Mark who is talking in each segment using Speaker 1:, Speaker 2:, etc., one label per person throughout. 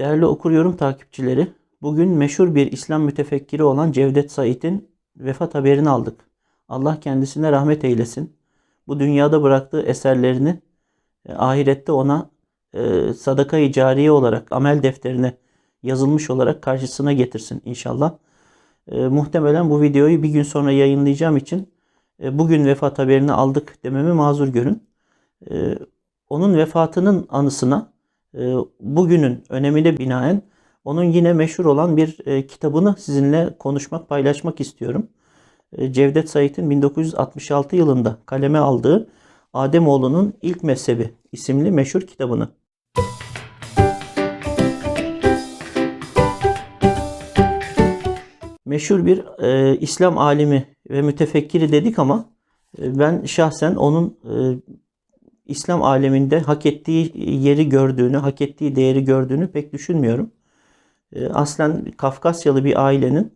Speaker 1: Değerli okuryyorum takipçileri, bugün meşhur bir İslam mütefekkiri olan Cevdet Said'in vefat haberini aldık. Allah kendisine rahmet eylesin. Bu dünyada bıraktığı eserlerini e, ahirette ona e, sadaka-i cariye olarak amel defterine yazılmış olarak karşısına getirsin inşallah. E, muhtemelen bu videoyu bir gün sonra yayınlayacağım için e, bugün vefat haberini aldık dememi mazur görün. E, onun vefatının anısına bugünün önemine binaen onun yine meşhur olan bir e, kitabını sizinle konuşmak, paylaşmak istiyorum. E, Cevdet Said'in 1966 yılında kaleme aldığı Ademoğlu'nun İlk Mezhebi isimli meşhur kitabını. Meşhur bir e, İslam alimi ve mütefekkiri dedik ama e, ben şahsen onun e, İslam aleminde hak ettiği yeri gördüğünü, hak ettiği değeri gördüğünü pek düşünmüyorum. E, aslen Kafkasyalı bir ailenin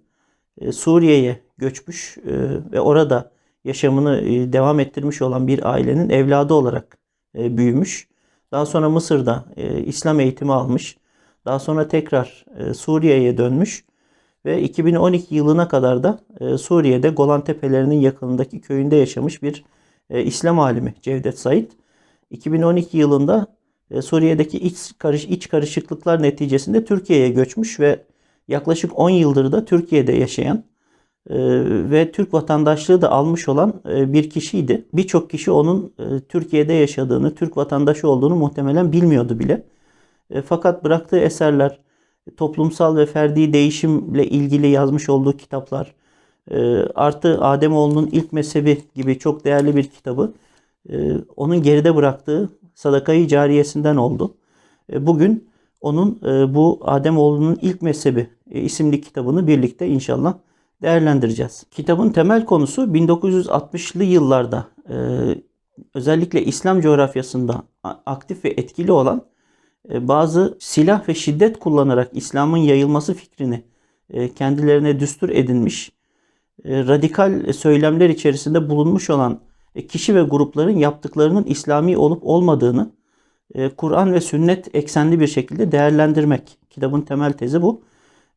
Speaker 1: e, Suriye'ye göçmüş e, ve orada yaşamını devam ettirmiş olan bir ailenin evladı olarak büyümüş. Daha sonra Mısır'da İslam eğitimi almış. Daha sonra tekrar Suriye'ye dönmüş ve 2012 yılına kadar da Suriye'de Golan Tepelerinin yakınındaki köyünde yaşamış bir İslam alimi Cevdet Said. 2012 yılında e, Suriye'deki iç, karış, iç karışıklıklar neticesinde Türkiye'ye göçmüş ve yaklaşık 10 yıldır da Türkiye'de yaşayan e, ve Türk vatandaşlığı da almış olan e, bir kişiydi. Birçok kişi onun Türkiye'de yaşadığını, Türk vatandaşı olduğunu muhtemelen bilmiyordu bile. Fakat bıraktığı eserler, toplumsal ve ferdi değişimle ilgili yazmış olduğu kitaplar, artı Ademoğlu'nun ilk mezhebi gibi çok değerli bir kitabı onun geride bıraktığı sadakayı cariyesinden oldu. E, bugün onun e, bu Ademoğlu'nun ilk mezhebi e, isimli kitabını birlikte inşallah değerlendireceğiz. Kitabın temel konusu 1960'lı yıllarda özellikle İslam coğrafyasında aktif ve etkili olan bazı silah ve şiddet kullanarak İslam'ın yayılması fikrini kendilerine düstur edinmiş, radikal söylemler içerisinde bulunmuş olan e, kişi ve grupların yaptıklarının İslami olup olmadığını e, Kur'an ve sünnet eksenli bir şekilde değerlendirmek. Kitabın temel tezi bu.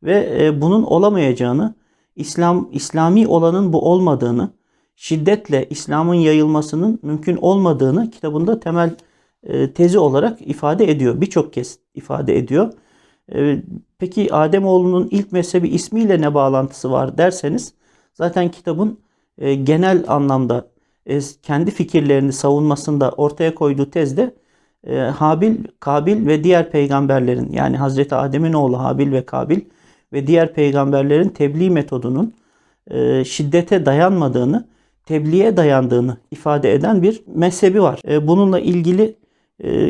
Speaker 1: Ve e, bunun olamayacağını, İslam İslami olanın bu olmadığını, şiddetle İslam'ın yayılmasının mümkün olmadığını kitabında temel tezi olarak ifade ediyor. Birçok kez ifade ediyor. Peki Ademoğlu'nun ilk mezhebi ismiyle ne bağlantısı var derseniz zaten kitabın genel anlamda e, kendi fikirlerini savunmasında ortaya koyduğu tezde e, Habil, Kabil ve diğer peygamberlerin yani Hazreti Adem'in oğlu Habil ve Kabil ve diğer peygamberlerin tebliğ metodunun e, şiddete dayanmadığını, tebliğe dayandığını ifade eden bir mezhebi var. Bununla ilgili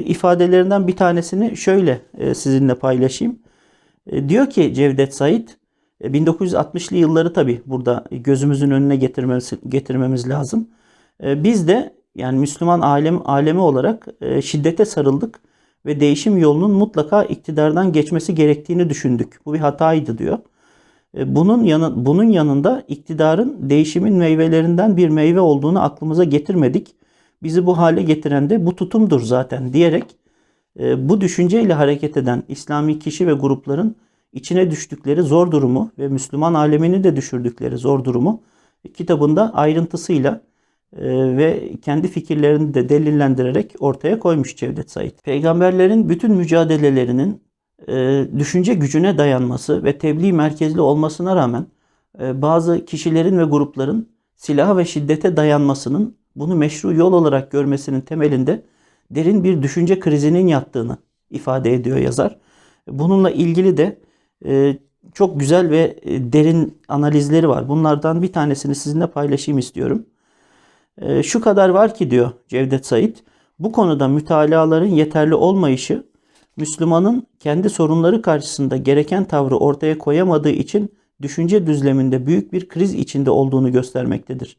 Speaker 1: ifadelerinden bir tanesini şöyle sizinle paylaşayım. Diyor ki Cevdet Said, 1960'lı yılları tabi burada gözümüzün önüne getirmemiz, getirmemiz lazım. Ee, biz de yani Müslüman alem alemi olarak e, şiddete sarıldık ve değişim yolunun mutlaka iktidardan geçmesi gerektiğini düşündük. Bu bir hataydı diyor. E, bunun yanı, bunun yanında iktidarın değişimin meyvelerinden bir meyve olduğunu aklımıza getirmedik. Bizi bu hale getiren de bu tutumdur zaten diyerek e, bu düşünceyle hareket eden İslami kişi ve grupların içine düştükleri zor durumu ve Müslüman alemini de düşürdükleri zor durumu kitabında ayrıntısıyla ee, ve kendi fikirlerini de delillendirerek ortaya koymuş Cevdet Said. Peygamberlerin bütün mücadelelerinin e, düşünce gücüne dayanması ve tebliğ merkezli olmasına rağmen e, bazı kişilerin ve grupların silaha ve şiddete dayanmasının bunu meşru yol olarak görmesinin temelinde derin bir düşünce krizinin yattığını ifade ediyor yazar. Bununla ilgili de e, çok güzel ve derin analizleri var. Bunlardan bir tanesini sizinle paylaşayım istiyorum. E, şu kadar var ki diyor Cevdet Said, bu konuda mütalaların yeterli olmayışı Müslümanın kendi sorunları karşısında gereken tavrı ortaya koyamadığı için düşünce düzleminde büyük bir kriz içinde olduğunu göstermektedir.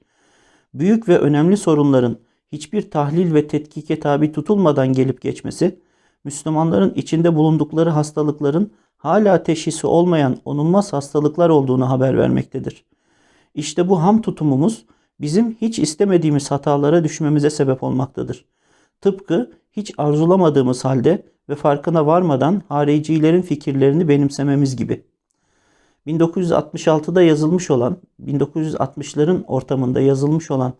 Speaker 1: Büyük ve önemli sorunların hiçbir tahlil ve tetkike tabi tutulmadan gelip geçmesi, Müslümanların içinde bulundukları hastalıkların hala teşhisi olmayan onulmaz hastalıklar olduğunu haber vermektedir. İşte bu ham tutumumuz bizim hiç istemediğimiz hatalara düşmemize sebep olmaktadır. Tıpkı hiç arzulamadığımız halde ve farkına varmadan haricilerin fikirlerini benimsememiz gibi. 1966'da yazılmış olan, 1960'ların ortamında yazılmış olan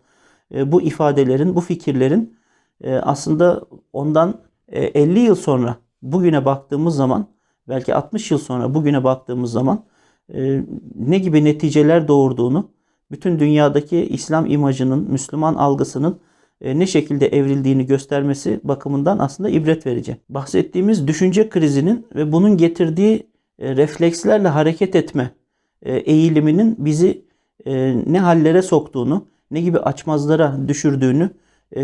Speaker 1: e, bu ifadelerin, bu fikirlerin e, aslında ondan e, 50 yıl sonra bugüne baktığımız zaman, belki 60 yıl sonra bugüne baktığımız zaman e, ne gibi neticeler doğurduğunu, bütün dünyadaki İslam imajının, Müslüman algısının e, ne şekilde evrildiğini göstermesi bakımından aslında ibret verici. Bahsettiğimiz düşünce krizinin ve bunun getirdiği e, reflekslerle hareket etme e, eğiliminin bizi ne hallere soktuğunu, ne gibi açmazlara düşürdüğünü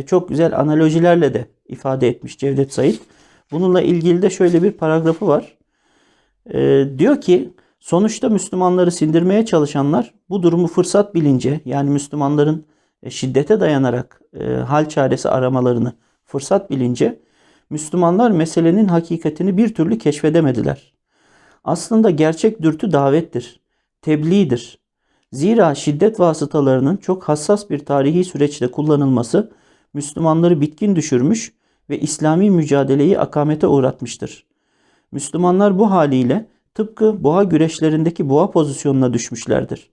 Speaker 1: çok güzel analojilerle de ifade etmiş Cevdet Said. Bununla ilgili de şöyle bir paragrafı var. Diyor ki sonuçta Müslümanları sindirmeye çalışanlar bu durumu fırsat bilince yani Müslümanların şiddete dayanarak hal çaresi aramalarını fırsat bilince Müslümanlar meselenin hakikatini bir türlü keşfedemediler. Aslında gerçek dürtü davettir, tebliğdir. Zira şiddet vasıtalarının çok hassas bir tarihi süreçte kullanılması Müslümanları bitkin düşürmüş ve İslami mücadeleyi akamete uğratmıştır. Müslümanlar bu haliyle tıpkı boğa güreşlerindeki boğa pozisyonuna düşmüşlerdir.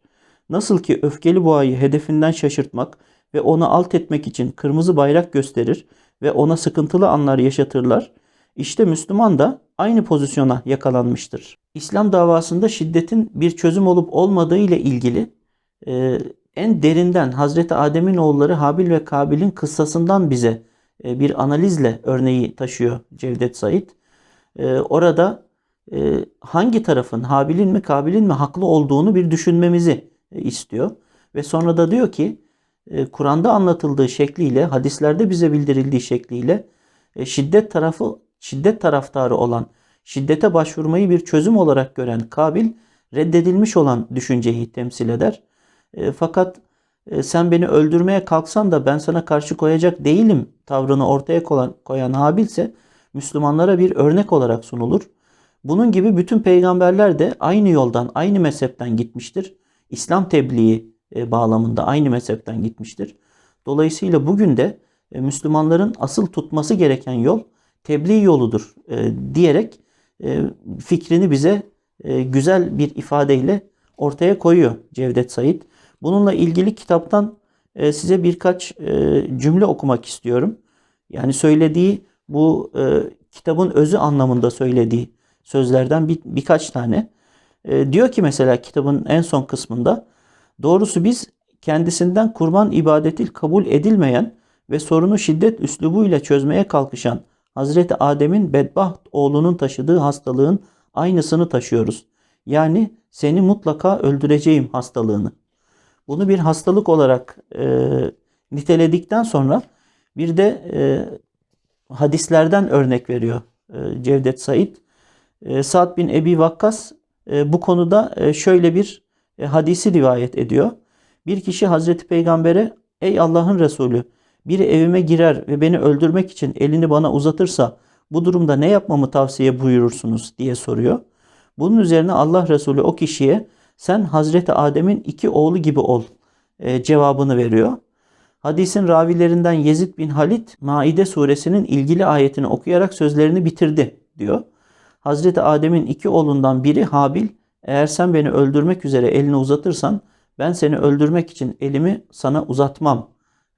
Speaker 1: Nasıl ki öfkeli boğayı hedefinden şaşırtmak ve onu alt etmek için kırmızı bayrak gösterir ve ona sıkıntılı anlar yaşatırlar, işte Müslüman da aynı pozisyona yakalanmıştır. İslam davasında şiddetin bir çözüm olup olmadığı ile ilgili e, en derinden Hazreti Adem'in oğulları Habil ve Kabil'in kıssasından bize e, bir analizle örneği taşıyor Cevdet Said. E, orada e, hangi tarafın Habil'in mi Kabil'in mi haklı olduğunu bir düşünmemizi e, istiyor. Ve sonra da diyor ki e, Kur'an'da anlatıldığı şekliyle, hadislerde bize bildirildiği şekliyle e, şiddet tarafı şiddet taraftarı olan, şiddete başvurmayı bir çözüm olarak gören Kabil reddedilmiş olan düşünceyi temsil eder. Fakat sen beni öldürmeye kalksan da ben sana karşı koyacak değilim tavrını ortaya koyan, koyan Habil ise Müslümanlara bir örnek olarak sunulur. Bunun gibi bütün peygamberler de aynı yoldan, aynı mezhepten gitmiştir. İslam tebliği e, bağlamında aynı mezhepten gitmiştir. Dolayısıyla bugün de e, Müslümanların asıl tutması gereken yol tebliğ yoludur e, diyerek fikrini bize güzel bir ifadeyle ortaya koyuyor Cevdet Said. Bununla ilgili kitaptan size birkaç cümle okumak istiyorum. Yani söylediği bu kitabın özü anlamında söylediği sözlerden bir, birkaç tane. E, diyor ki mesela kitabın en son kısmında doğrusu biz kendisinden kurban ibadeti kabul edilmeyen ve sorunu şiddet üslubuyla çözmeye kalkışan Hazreti Adem'in bedbaht oğlunun taşıdığı hastalığın aynısını taşıyoruz. Yani seni mutlaka öldüreceğim hastalığını. Bunu bir hastalık olarak e, niteledikten sonra bir de e, hadislerden örnek veriyor e, Cevdet Said. E, Sa'd bin Ebi Vakkas e, bu konuda e, şöyle bir e, hadisi rivayet ediyor. Bir kişi Hazreti Peygamber'e ey Allah'ın Resulü biri evime girer ve beni öldürmek için elini bana uzatırsa bu durumda ne yapmamı tavsiye buyurursunuz diye soruyor. Bunun üzerine Allah Resulü o kişiye sen Hazreti Adem'in iki oğlu gibi ol cevabını veriyor. Hadisin ravilerinden Yezid bin Halit Maide suresinin ilgili ayetini okuyarak sözlerini bitirdi diyor. Hazreti Adem'in iki oğlundan biri Habil, eğer sen beni öldürmek üzere elini uzatırsan ben seni öldürmek için elimi sana uzatmam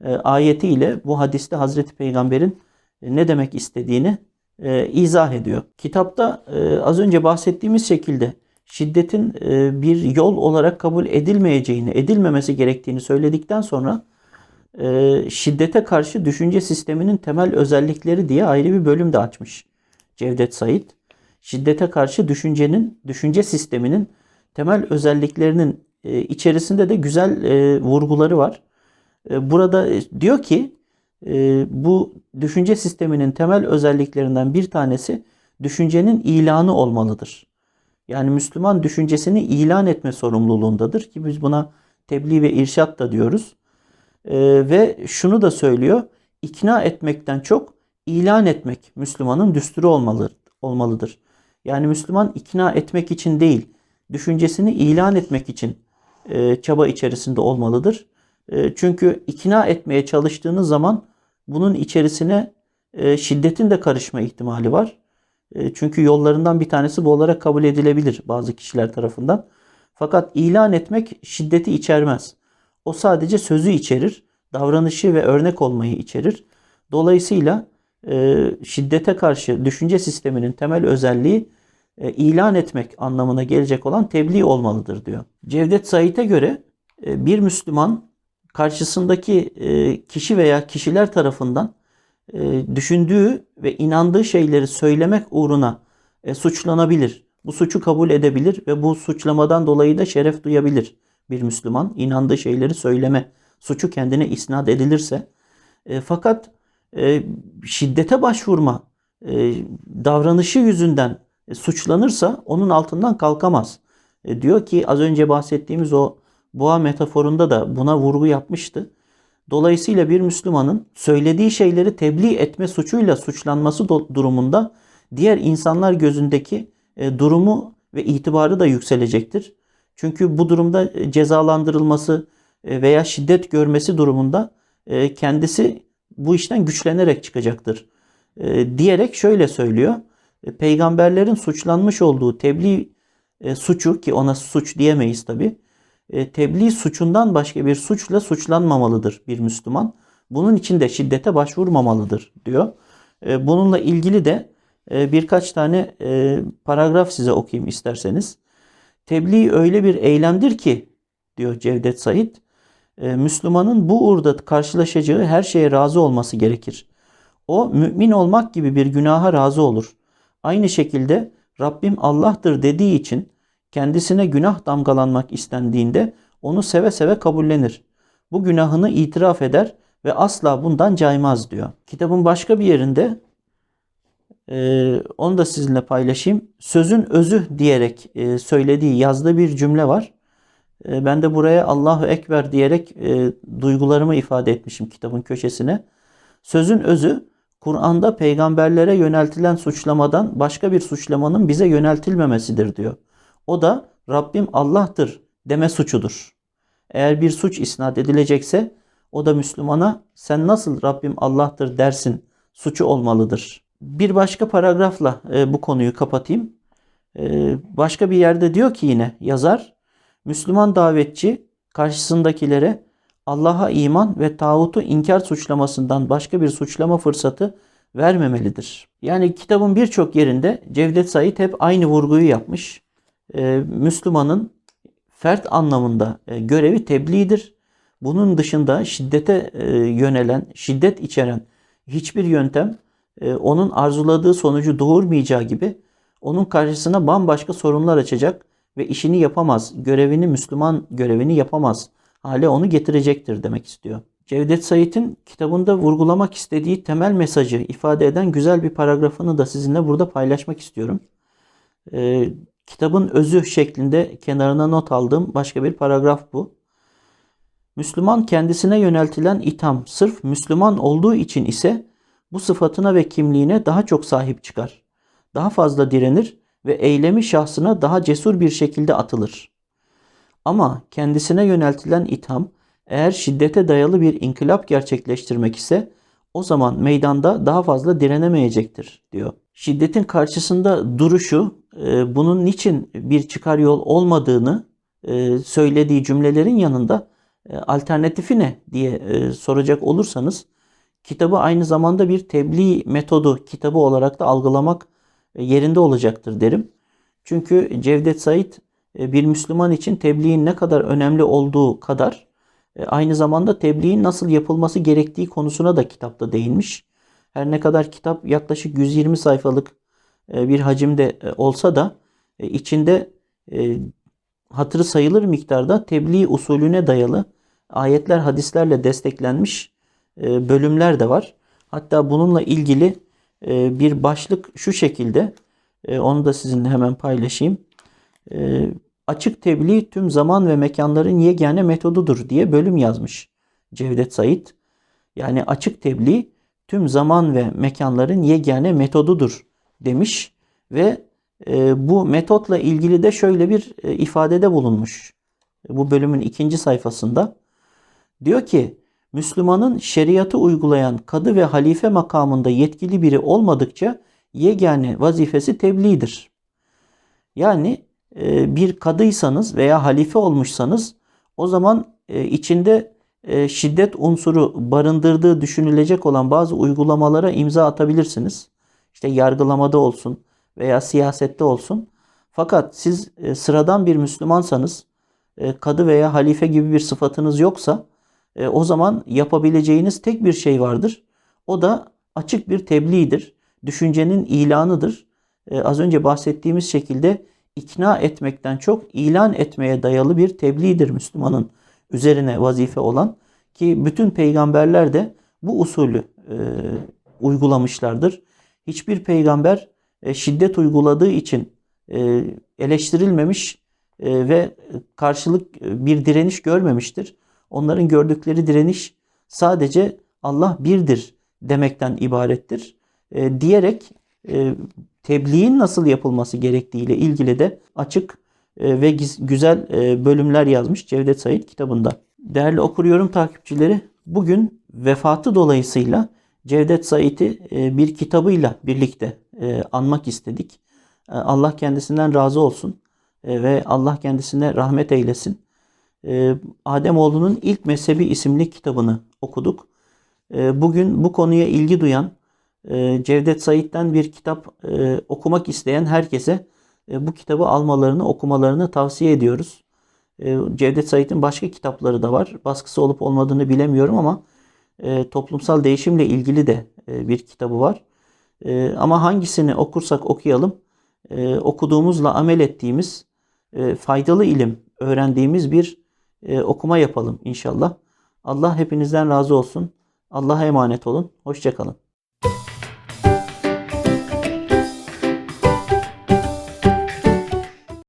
Speaker 1: e, ayetiyle bu hadiste Hazreti Peygamber'in e, ne demek istediğini e, izah ediyor. Kitapta e, az önce bahsettiğimiz şekilde şiddetin e, bir yol olarak kabul edilmeyeceğini, edilmemesi gerektiğini söyledikten sonra e, şiddete karşı düşünce sisteminin temel özellikleri diye ayrı bir bölüm de açmış Cevdet Said şiddete karşı düşüncenin, düşünce sisteminin temel özelliklerinin e, içerisinde de güzel e, vurguları var. E, burada diyor ki bu düşünce sisteminin temel özelliklerinden bir tanesi düşüncenin ilanı olmalıdır. Yani Müslüman düşüncesini ilan etme sorumluluğundadır ki biz buna tebliğ ve irşat da diyoruz. ve şunu da söylüyor, ikna etmekten çok ilan etmek Müslümanın düsturu olmalı, olmalıdır. Yani Müslüman ikna etmek için değil, düşüncesini ilan etmek için e, çaba içerisinde olmalıdır. E, çünkü ikna etmeye çalıştığınız zaman bunun içerisine e, şiddetin de karışma ihtimali var. E, çünkü yollarından bir tanesi bu olarak kabul edilebilir bazı kişiler tarafından. Fakat ilan etmek şiddeti içermez. O sadece sözü içerir, davranışı ve örnek olmayı içerir. Dolayısıyla e, şiddete karşı düşünce sisteminin temel özelliği e, ilan etmek anlamına gelecek olan tebliğ olmalıdır diyor. Cevdet Said'e göre e, bir Müslüman karşısındaki kişi veya kişiler tarafından düşündüğü ve inandığı şeyleri söylemek uğruna suçlanabilir. Bu suçu kabul edebilir ve bu suçlamadan dolayı da şeref duyabilir bir Müslüman. inandığı şeyleri söyleme suçu kendine isnat edilirse. E, fakat e, şiddete başvurma e, davranışı yüzünden e, suçlanırsa onun altından kalkamaz. E, diyor ki az önce bahsettiğimiz o boğa metaforunda da buna vurgu yapmıştı. Dolayısıyla bir Müslümanın söylediği şeyleri tebliğ etme suçuyla suçlanması durumunda diğer insanlar gözündeki e, durumu ve itibarı da yükselecektir. Çünkü bu durumda e, cezalandırılması e, veya şiddet görmesi durumunda kendisi bu işten güçlenerek çıkacaktır. Diyerek şöyle söylüyor. Peygamberlerin suçlanmış olduğu tebliğ suçu ki ona suç diyemeyiz tabi. Tebliğ suçundan başka bir suçla suçlanmamalıdır bir Müslüman. Bunun için de şiddete başvurmamalıdır diyor. Bununla ilgili de birkaç tane e, paragraf size okuyayım isterseniz. Tebliğ öyle bir eylemdir ki diyor Cevdet Said, e, Müslümanın bu uğurda karşılaşacağı her şeye razı olması gerekir. O mümin olmak gibi bir günaha razı olur. Aynı şekilde Rabbim Allah'tır dediği için kendisine günah damgalanmak istendiğinde onu seve seve kabullenir. Bu günahını itiraf eder ve asla bundan caymaz diyor. Kitabın başka bir yerinde ee, onu da sizinle paylaşayım. Sözün özü diyerek e, söylediği, yazdığı bir cümle var. E, ben de buraya Allahu Ekber diyerek e, duygularımı ifade etmişim kitabın köşesine. Sözün özü Kur'an'da peygamberlere yöneltilen suçlamadan başka bir suçlamanın bize yöneltilmemesidir diyor. O da Rabbim Allah'tır deme suçudur. Eğer bir suç isnat edilecekse o da Müslümana sen nasıl Rabbim Allah'tır dersin suçu olmalıdır. Bir başka paragrafla e, bu konuyu kapatayım. E, başka bir yerde diyor ki yine yazar, Müslüman davetçi karşısındakilere Allah'a iman ve tağutu inkar suçlamasından başka bir suçlama fırsatı vermemelidir. Yani kitabın birçok yerinde Cevdet Said hep aynı vurguyu yapmış. Ee, Müslümanın fert anlamında e, görevi tebliğdir. Bunun dışında şiddete e, yönelen, şiddet içeren hiçbir yöntem e, onun arzuladığı sonucu doğurmayacağı gibi onun karşısına bambaşka sorunlar açacak ve işini yapamaz, görevini Müslüman görevini yapamaz hale onu getirecektir demek istiyor. Cevdet Said'in kitabında vurgulamak istediği temel mesajı ifade eden güzel bir paragrafını da sizinle burada paylaşmak istiyorum. Ee, kitabın özü şeklinde kenarına not aldığım başka bir paragraf bu. Müslüman kendisine yöneltilen itham sırf Müslüman olduğu için ise bu sıfatına ve kimliğine daha çok sahip çıkar. Daha fazla direnir ve eylemi şahsına daha cesur bir şekilde atılır. Ama kendisine yöneltilen itham eğer şiddete dayalı bir inkılap gerçekleştirmek ise o zaman meydanda daha fazla direnemeyecektir diyor. Şiddetin karşısında duruşu e, bunun niçin bir çıkar yol olmadığını e, söylediği cümlelerin yanında e, alternatifi ne diye soracak olursanız kitabı aynı zamanda bir tebliğ metodu kitabı olarak da algılamak e, yerinde olacaktır derim. Çünkü Cevdet Said e, bir Müslüman için tebliğin ne kadar önemli olduğu kadar e, aynı zamanda tebliğin nasıl yapılması gerektiği konusuna da kitapta değinmiş. Her ne kadar kitap yaklaşık 120 sayfalık bir hacimde olsa da içinde hatırı sayılır miktarda tebliğ usulüne dayalı ayetler hadislerle desteklenmiş e, bölümler de var. Hatta bununla ilgili e, bir başlık şu şekilde. E, onu da sizinle hemen paylaşayım. Açık tebliğ tüm zaman ve mekanların yegane metodudur diye bölüm yazmış Cevdet Said. Yani açık tebliğ tüm zaman ve mekanların yegane metodudur demiş ve bu metotla ilgili de şöyle bir ifadede bulunmuş. Bu bölümün ikinci sayfasında. Diyor ki Müslümanın şeriatı uygulayan kadı ve halife makamında yetkili biri olmadıkça yegane vazifesi tebliğdir. Yani e, bir kadıysanız veya halife olmuşsanız o zaman e, içinde e, şiddet unsuru barındırdığı düşünülecek olan bazı uygulamalara imza atabilirsiniz. İşte yargılamada olsun veya siyasette olsun. Fakat siz sıradan bir Müslümansanız, kadı veya halife gibi bir sıfatınız yoksa e, o zaman yapabileceğiniz tek bir şey vardır. O da açık bir tebliğdir. Düşüncenin ilanıdır. E, az önce bahsettiğimiz şekilde ikna etmekten çok ilan etmeye dayalı bir tebliğdir Müslümanın üzerine vazife olan ki bütün peygamberler de bu usulü e, uygulamışlardır. Hiçbir peygamber e, şiddet uyguladığı için e, eleştirilmemiş e, ve karşılık e, bir direniş görmemiştir. Onların gördükleri direniş sadece Allah birdir demekten ibarettir. E, diyerek e, tebliğin nasıl yapılması gerektiğiyle ilgili de açık e, ve güzel e, bölümler yazmış Cevdet Said kitabında. Değerli okuruyorum takipçileri, bugün vefatı dolayısıyla Cevdet Said'i e, bir kitabıyla birlikte e, anmak istedik. E, Allah kendisinden razı olsun e, ve Allah kendisine rahmet eylesin. E, Ademoğlu'nun İlk Mezhebi isimli kitabını okuduk. E, Bugün bu konuya ilgi duyan, e, Cevdet Said'den bir kitap e, okumak isteyen herkese e, bu kitabı almalarını, okumalarını tavsiye ediyoruz. E, Cevdet Said'in başka kitapları da var. Baskısı olup olmadığını bilemiyorum ama e, toplumsal değişimle ilgili de e, bir kitabı var. E, ama hangisini okursak okuyalım, e, okuduğumuzla amel ettiğimiz, e, faydalı ilim öğrendiğimiz bir e, okuma yapalım inşallah. Allah hepinizden razı olsun. Allah'a emanet olun. Hoşçakalın.